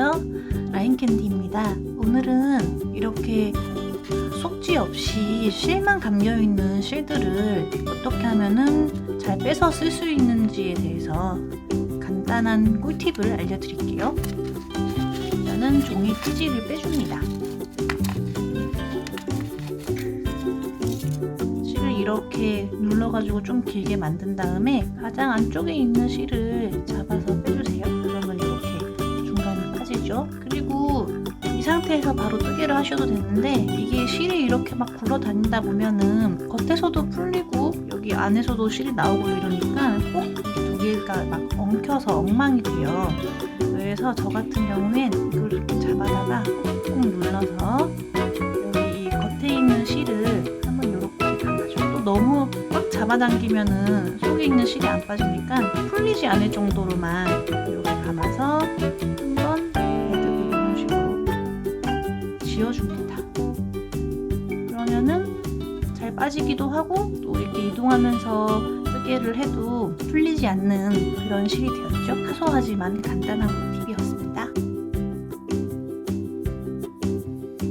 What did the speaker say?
안녕하세요. 라인캔디입니다. 오늘은 이렇게 속지 없이 실만 감겨있는 실들을 어떻게 하면은 잘 빼서 쓸 수 있는지에 대해서 간단한 꿀팁을 알려드릴게요. 일단은 종이 피지를 빼줍니다. 실을 이렇게 눌러가지고 좀 길게 만든 다음에 가장 안쪽에 있는 실을 잡아서 빼주세요. 빠지죠. 그리고 이 상태에서 바로 뜨개를 하셔도 되는데 이게 실이 이렇게 막 굴러다니다 보면은 겉에서도 풀리고 여기 안에서도 실이 나오고 이러니까 꼭 두 개가 막 엉켜서 엉망이 돼요. 그래서 저 같은 경우엔 이걸 이렇게 잡아다가 꾹꾹 눌러서 여기 이 겉에 있는 실을 한번 이렇게 감아줘. 또 너무 꽉 잡아당기면은 속에 있는 실이 안 빠지니까 풀리지 않을 정도로만 이렇게 감아서 지어줍니다. 그러면은 잘 빠지기도 하고 또 이렇게 이동하면서 뜨개를 해도 풀리지 않는 그런 실이 되었죠. 사소하지만 간단하고